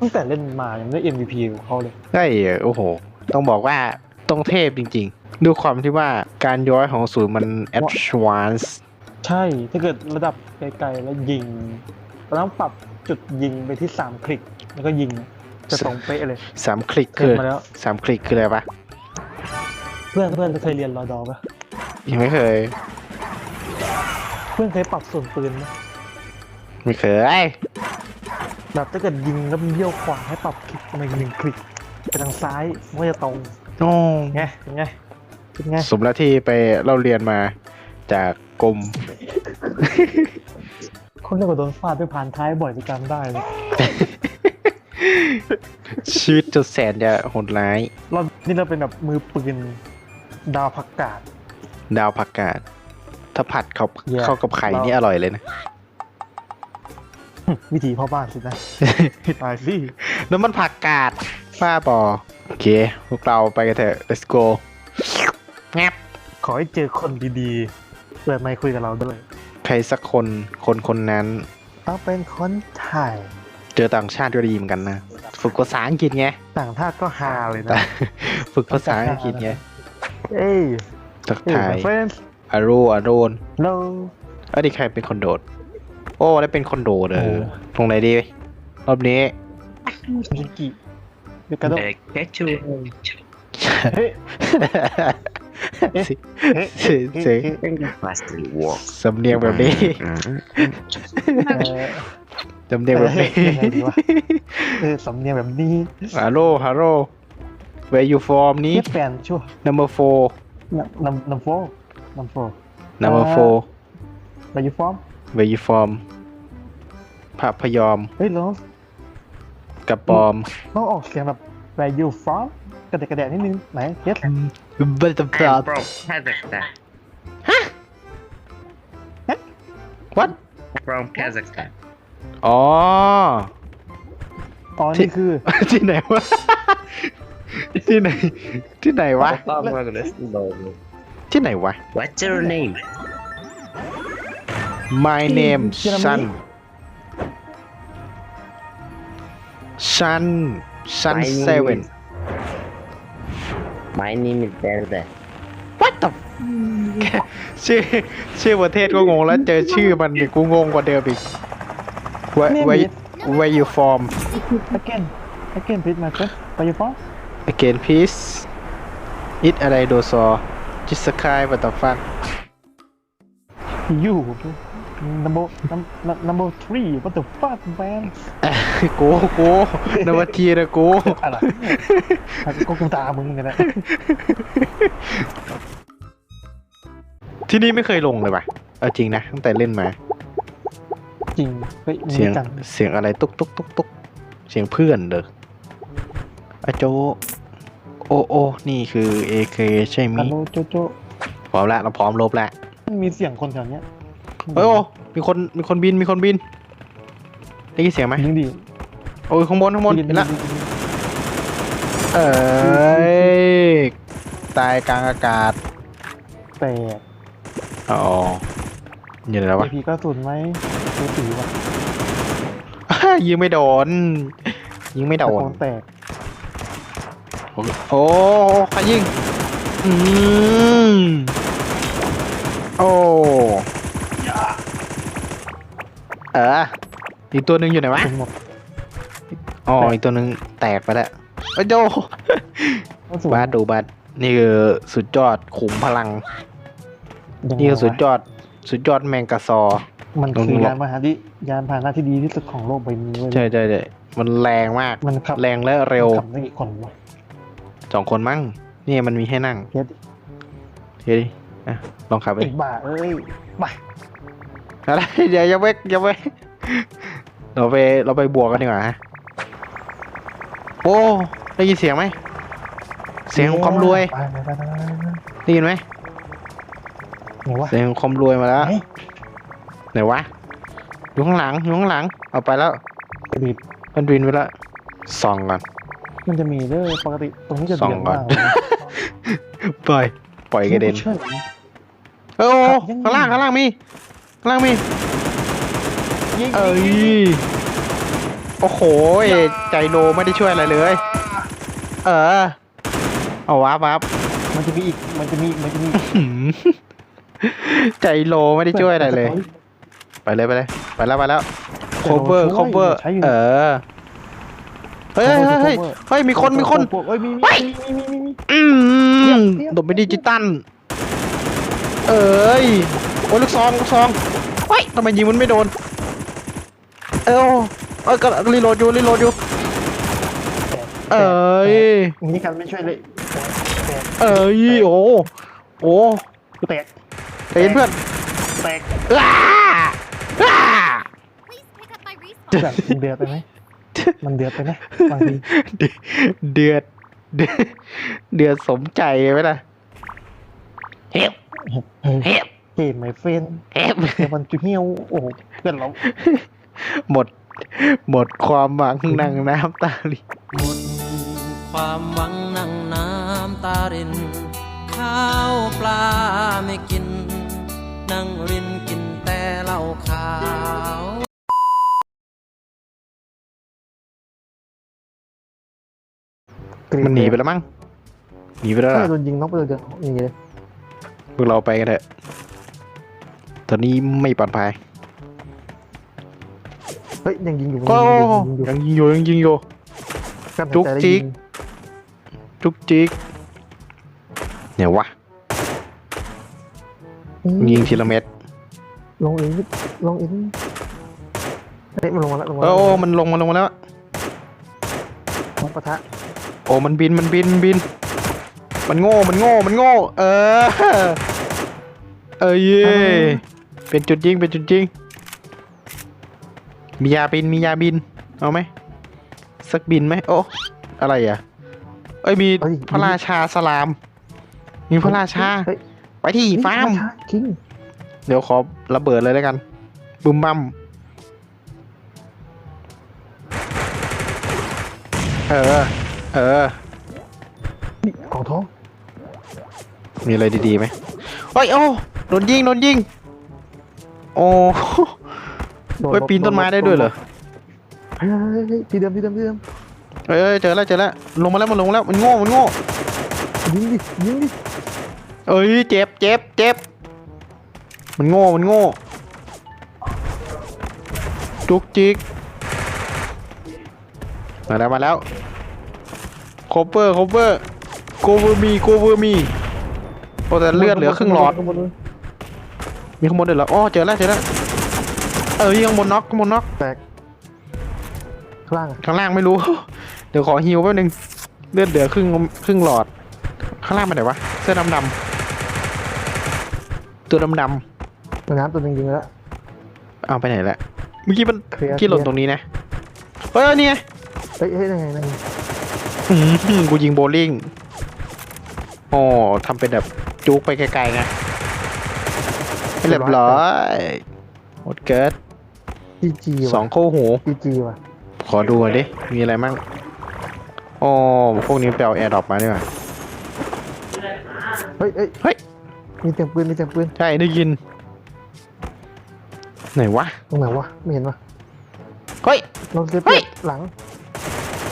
ตั้งแต่เล่นมายังไม่ได้ MVP ของเขาเลยได้โอ้โห ต้องบอกว่าต้องเทพจริงๆดูความที่ว่าการย้อยของศูนย์มัน advanced ใช่ ถ้าเกิดระดับไกลๆแล้วยิงเราต้องปรับจุดยิงไปที่ 3 คลิก แล้วก็ยิงจะตรงเป๊ะเลยสามคลิกเกิคืดอมาแล้วสามคลิกคืออะไรปะเพื่อนเพื่อนเคยเรียนรอดอปะยังไม่เคย เพื่อนเคยปรับส่วนปืนไหมไม่เคย แบบถ้าเกิดยิงแล้วมันเบี้ยวขวาให้ปรับคลิกมาอีกหนึ่งคลิกไปทางซ้ายมันก็จะตรงโอ้ไงเป็นไงเป็นไงสมแล้วที่ไปเราเรียนมาจากกรมคนเรียกว่าโดนฟาดด้วยผ่านท้ายบ่อยจะจำได้เลยชีวิตจะแสนจะโหดร้ายเรานี่เราเป็นแบบมือปืนดาวผักกาดดาวผักกาดถ้าผัดเขา Yeah เข้ากับไข่นี่อร่อยเลยนะ วิธีพ่อบ้านสินะ ตายสิแล้วมันผักกาดป้าบอโอเค พวกเราไปกันเถอะ let's go แงบขอให้เจอคนดีๆ เปิดไมค์คุยกับเราด้วย ใครสักคนคนคนนั้น ต้องเป็นคนไทยเจอต่างชาติก็ดีเหมือนกันนะ ฝึกภาษาอังกฤษไง ต่างชาติก็ฮาเลยแต่นะ ฝึกภาษาอังกฤษไง เอ้ยทักเอ้ยทาย my friends อารูอาโรน hello เอ้ยนี่ใครเป็นคนโดด โอ้ได้เป็นคนโดดเอโอ้อตรงไหนดีรอบนี้มิกิเดี๋ยวกระโดด Uh, get to เฮ้ยเอ๊ะสิเฮ้ยสิสิเฮ้ย faster walk. สำเนียงแบบนี้เอ่อสำเนียงแบบนี้เออยังไงดีวะเออสำเนียงแบบนี้ฮัลโหลฮัลโหล where you from นี้นี่แฟนชั่ว number four นำนำนำโฟนำโฟ number four ไปยูฟอร์ม where you from พระพยอม เฮ้ยเราต้องกระปอมต้องออกเสียงแบบ where you from กระเดะกระแดะนิดนึงไหนเย็ดบัตเตอร์ I'm บลัด from Kazakhstan. what From Kazakhstan. อ๋อ อ๋อนี่คือ ที่ไหนวะ ที่ไหน ที่ไหนวะที่ไหนวะ What's your name? My name เยอรมนี Sun Sun Sun My name Seven is- My name is Derda. What the ชื่อชื่อประเทศก็งงแล้วเจอชื่อมันนี่กูงงกว่าเดิมอีก Where เนี่ย where มี where you from again again please my friend where you from again please it อะไรโดซอ just sky what the fuck you number number number three what the fuck man กูกูนวัตทีนะกูอะไรก็กูตามมึงกันนะที่นี่ไม่เคยลงเลยว่ะเอาจริงนะตั้งแต่เล่นมา จริงเฮ้ยมีเสียงจังเสียงอะไรตุ๊กตุ๊กตุ๊กตุ๊กเสียงเพื่อนเด้ออาโจโอโอนี่คือ AK ใช่ไหมฮัลโหลโจโจพร้อมแล้วเราพร้อมลบแล้ว มีเสียงคนแถวเนี้ยเฮ้ยโอ้มีคนมีคนบินมีคนบินได้ยินเสียงไหมยิงดีโอ้ยข้างบนข้างบนยิงเห็นดีละเอ้ยตายกลางอากาศแต่อ๋ออยู่ไหนแล้วเอวะพีก็สุนไหมดูสีว่ะยิงไม่โดนยิงไม่โดตะนโกนแตกโอ้ใครยิงอืม โอ้เอออีกตัวหนึ่งอยู่ไหนวะเป็นหมดอ๋ออีกตัวหนึ่งแตกไปแล้วโอ้โยก็สุนบาสดูบาสนี่คือสุดยอดขุมพลังยังไงนี่คือสุดวะยอด สุดยอดแมงกะซอ มันลงคือลงยานพาหนะที่ยานพาหนะที่ดีที่สุดของโลกใบนี้เว้ยใช่ใช่ใช่มันแรงมาก มันขับแรงและเร็วขับได้กี่คนวะสองคนมั้ง นี่มันมีให้นั่งเฮ็ดเฮ้ย อะลองขับไปอีกบ่าเอ้ยมาอะไรเดี๋ยวยังไม่ยังไม่เราไปเราไปบวกกันดีกว่าฮะโอ้ได้ยินเสียงไหมเสียงของความรวยไปไปไปไปไปไปได้ยินไหมไหนวะเสียงของความรวยมาแล้วไหนไหนวะอยู่ข้างหลังอยู่ข้างหลังเอาไปแล้วบีบมันบินไปแล้วส่องก่อนมันจะมีเด้อปกติตรงนี้จะส่องเดือดก่อนมากเลยนะปล่อยปล่อยกระเด็นชื่อ เออโอ้ครับยังไงข้างล่างข้างล่างมีข้างล่างมียิงเอ้ยโอ้โหใจโลไม่ได้ช่วยอะไรเลย เออเอาวับวับมันจะมีอีกมันจะมีอีกมันจะมีอีกหืมใจโลไม่ได้ช่วยอะไรเลย ไปเลยไปเลยไปแล้วไปแล้ว cover cover ใช้อยู่เออเฮ้ยเฮ้ยเฮ้ยเฮ้ยเฮ้ยมีคนมีคนเอ้ยมีเฮ้มียมีมีมีมีอืมโดดไปดิจิตัล เอ้ยโอ้ยลูกซองลูกซองเฮ้ยทำไมยิงมันไม่โดน เอ้าเอ้ยก็รีโหลดอยู่รีโหลดอยู่ เอ้ยนี่กันไม่ช่วยเลยแตกเอ้ยโอ้โอ้กูแตกใจเย็นเพื่อนแตกอ้าอ้า Please pick up my respawn. แบบมันเดือดไปไหมมันเดือดไปไหมบางทีเดือดเดือดเดือดสมใจไหมล่ะเฮ็บเฮ้ย เฮ็บเกมไม่เฟนเฮ็บแต่มันจะเหี่ยวโอ้โหเพื่อนเราหมด หมดความหวังนั่งน้ำตาลิหมดความหวังนั่งน้ำตาริน ข้าวปลาไม่กิน นั่งรินกินแต่เหล้าขาวมันหนีไปแล้วมั้งหนีไปแล้วใช่ล่ะโดนยิงน็อกไปเลยเดียวอย่างเงี้ยพ วกเราไปกันเถอะ ตอนนี้ไม่ปลอดภัย เฮ้ยยังยิงอยู่ก็ยังยิงอยู่ยังยิงอยู่ยังยิงอยู่กั้นหายจุกใจแล้วจิกยิงจุกจิก เนี่ยวะอืมยิงทีละเม็ด ลงอีกนิดลงอีกนิดเฮ้ยมันลงมาแล้วลงมาโอ้แล้วมันลงมาลงมาแล้วลงปะทะโอ้มันบินมันบินมันบิน มันโง่มันโง่มันโง่ เออ เอ้ยเย้เป็นจุดยิงเป็นจุดยิง มียาบินมียาบิน เอาไหมสักบินไหมโอ้อะไรอะ เอ้ยมีพระราชาสลาม มีพระราชาเฮ้ยไปที่เฮ้ยฟาร์มพะชคิงเดี๋ยวขอระเบิดเลยแล้วกันบึมบัมเออ เออนี่ของท้อง มีอะไรดีๆไหมเฮ้ยโอ้โดนยิงโดนยิง โอ้โดเฮ้ยลบปีนต้นไม้ได้ด้วยเหรอเฮ้ยเฮ้ยเฮ้ยที่เดิมที่เดิมที่เดิมเอ้ยเอ้ยเจอแล้วเจอแล้วลงมาแล้วมันลงมาแล้วมันโง่มันโง่ยิงดิยิงดิเอ้ยเจ็บเจ็บเจ็บมันโง่มันโง่จุกจิกมาแล้วมาแล้วโคเวอร์โคเวอร์โคเวอร์มีโคเวอร์มี โอ้แต่เลือดเหลือครึ่งหลอด ข้างบนเลยมีข้างบนด้วยเหรออ๋อเจอแล้วเจอแล้ว เออข้างบนน็อกข้างบนน็อกแตกข้างล่างอะข้างล่างไม่รู้ เดี๋ยวขอฮิวแป๊บนึง เลือดเหลือครึ่งครึ่งหลอด ข้างล่างไปไหนวะ เสื้อดำดำๆตัวดำดในน้ำตัวหนึงยิงไปแล้วำเอาไปไหนละ เมื่อกี้มันเคลียร์เมื่อกี้หล่นตรงนี้นะ เฮ้ยนี่ไงเฮ้ยเฮ้ยยังไงยังไงอื้อหือกูยิงโบว์ลิ่งอ๋อทำเป็นแบบ จุกไปไกลๆไงให้เรียบร้อยหมดเกิดจีจีสองคู่หูจีจีว่ะ ขอดูหน่อยดิ มีอะไรมั่งอ๋อพวกนี้ไปเอาแอร์ดรอปมาดีกว่าเฮ้ยเฮ้ยเฮ้ยมีเสียงปืนมีเสียงปืน ใช่ ได้ยิน ไหนวะ ตรงไหนวะ ไม่เห็นวะเฮ้ยเราเซฟเฮ้ยหลัง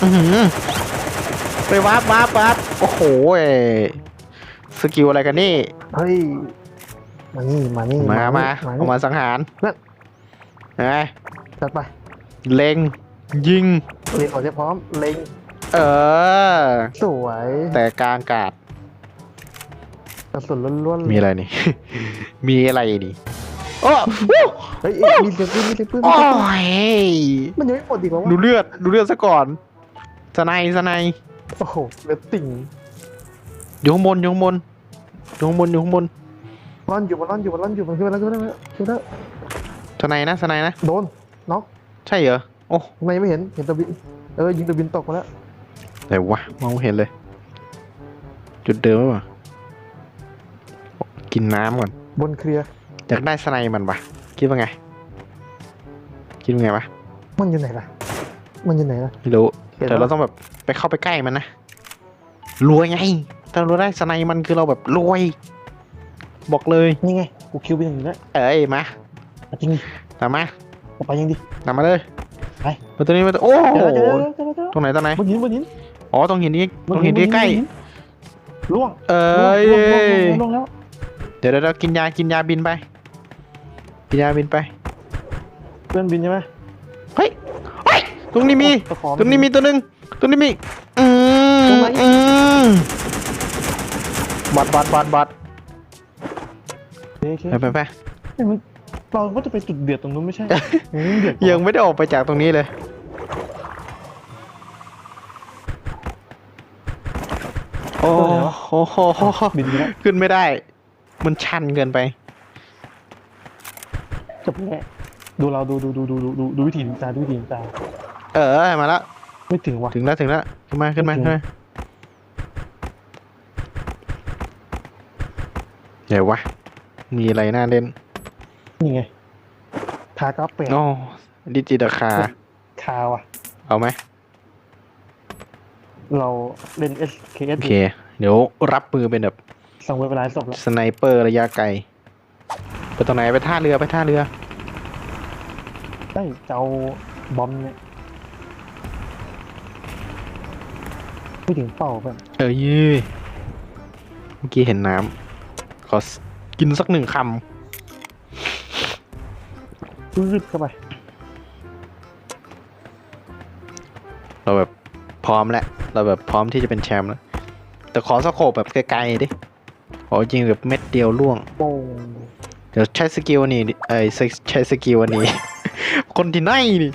อื้อหือไปวาร์ปวาร์ปวาร์ปโอ้โหเอ้ย สกิลอะไรกันนี่ เฮ้ย มานี่ มานี่ มา มามาเอามาสังหารเพื่อนไงจัดไป เล็ง ยิงเรียกขอจะพร้อม เล็ง เออ สวย แต่กลางอากาศกระสุนล้วนๆ มีอะไรนี่ มีอะไรนี่โอ้วู้เฮ้ยเอ้ยมีเสียงปืนมีเสียงปืนมีโอ้เสียงปืนยมันยังไม่หมดอีกเหรอวะดูเลือด ดูเลือดซะก่อนสไนด์สไนด์โอ้โหเหลือติ่ง อยู่ข้างบนอยู่ข้างบนอยู่ข้างบนอยู่ข้างบนร่อนอยู่มันร่อนอยู่มันร่อนอยู่มันขึ้นมาแล้วขึ้นมาแล้วขึ้นมาแล้วสไนด์นะสไนด์นะโดนน็อกใช่เหรอโอ้ทำไมไม่เห็นเห็นตะบินเออยิงตะบินตกมาแล้วไหนวะมองไม่เห็นเลย จุดเดิมหรือเปล่ากินน้ำก่อนบนเคลียร์อยากได้สไนด์มันปะคิดว่าไง คิดว่าไงวะมันอยู่ไหนล่ะ มันอยู่ไหนล่ะไม่รู้แต่เราต้องแบบไปเข้าไปใกล้มันนะรวยไง ถ้าเราได้สไนด์มันคือเราแบบรวย บอกเลยนี่ไง กูคิวไปหนึ่งแล้วเอ้ยมาเอาจริงดิตามมาเอาไปยังดิ ตามมาเลยไปไปมาตัวนี้มาตัวโอ้เจโหอแล้วเจอแล้วเจอแล้วเจอแล้วตรงไหนตรงไหนบนหินบนหินอ๋อตรงหินนี้ตบรงหินที่ใกล้บนหินล่วงเอ้ยล่วงล่วงล่วงล่วงแล้วเดี๋ยวเดี๋ยวเดี๋ยวกินยากินยาบินไป กินยาบินไปเพื่อนบินใช่ไหมเฮ้ยเฮ้ยตรงนี้มีตะขอตรงนี้มีตัวหนึ่งตรงนี้มีอืมตร งไหนอืมบอดบอดบอดบอดโอเคไปไปไปเฮ้ยมันเราก็จะไปจุดเดือดตรงนู้นไม่ใช่อืมเดือดยังไม่ได้ออกไปจากตรงนี้เลย โอ้โหบินไปแล้วขึ้นไม่ได้ มันชันเกินไป จบแล้วดูเราดูดูดูดูดูดูดูวิธีนินจาดูวิธีนินจาเออมาแล้วไม่ถึงว่ะ ถึงแล้วถึงแล้วขึ้นมาขึ้นมาโอเคขึ้นมา เดี๋ยววะ มีอะไรน่าเล่นนี่ไงคากราฟเปดโอ้ดิจิตาคาคาว่ะ เอาไหม เราเล่น SKS โอเค เดี๋ยวรับมือเป็นแบบสั่งเวลาศพแล้วสไนเปอร์ระยะไกล ไปตรงไหนไปท่าเรือไปท่าเรือ ได้จะเอาบอมเนี่ยไม่ถึงเป้าเพื่อนเออยืยเมื่อกี้เห็นน้ำ ขอสกินสักหนึ่งครืดเข้าไปำเราแบบพร้อมแล้ว เราแบบพร้อมที่จะเป็นแชมป์แล้ว แต่ขอสโคปแบบไกลๆดิ ขอจริงแบบเม็ดเดียวล่วง โป้งเดี๋ยวใช้สกิลอันนี้ดิเอ้ยใช้ใช้สกิลอันนี้ คนที่ไหนนี่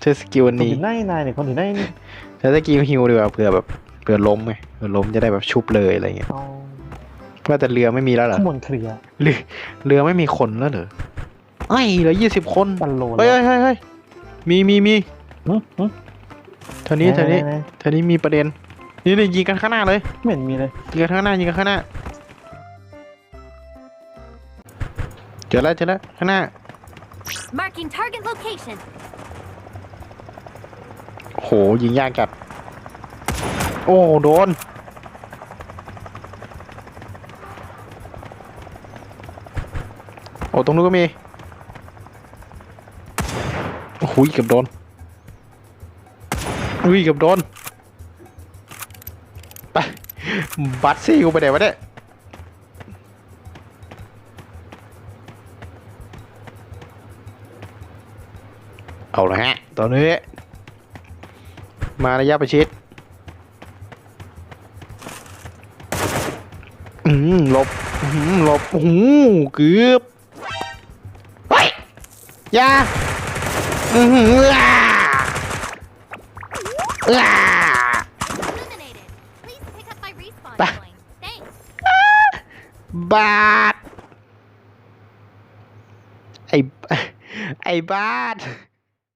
ใช้สกิลอันคนนี้ถึงได้นายเนี่ยคนถึงได้นี่ใช้สกิลฮิวดีกว่าเผื่อแบบเผื่อล้มไงเผื่อล้มจะได้แบบชุบเลยอะไรเงี้ยเอา ว่าแต่เรือไม่มีแล้วเหรอข้างบนเคลียร์เรือเรือไม่มีคนแล้วเหรอไอ้ยเหลือยี่สิบคนปันโลเฮ้ยเฮ้ยเฮ้ยเฮ้ยมีมีมีหึหึเท่านี้เท่านี้ไหไหไหเท่านี้มีประเด็น นี่นี่ยิงกันข้างหน้าเลยไม่เห็นมีเลยยิงกันข้างหน้ายิงกันข้างหน้าเจอแล้วเจอแล้วข้างหน้า Marking target location. โหยิงยากจัด โอ้โดน โอ้ตรงนู้นก็มี โอ้โหเกือบโดนอุ้ยเกือบโดน ไป บัตซี่กูไปไหนวะเนี่ยเอาละฮะ ตอนนี้ มาระยะประชิด อืมหลบ อืมหลบ โอ้โหเกือบ ยาอือหืออ่าอ่า Eliminated. Please pick up my respawn Bah. coin. Thanks. บาทไอ้ไอ้บาท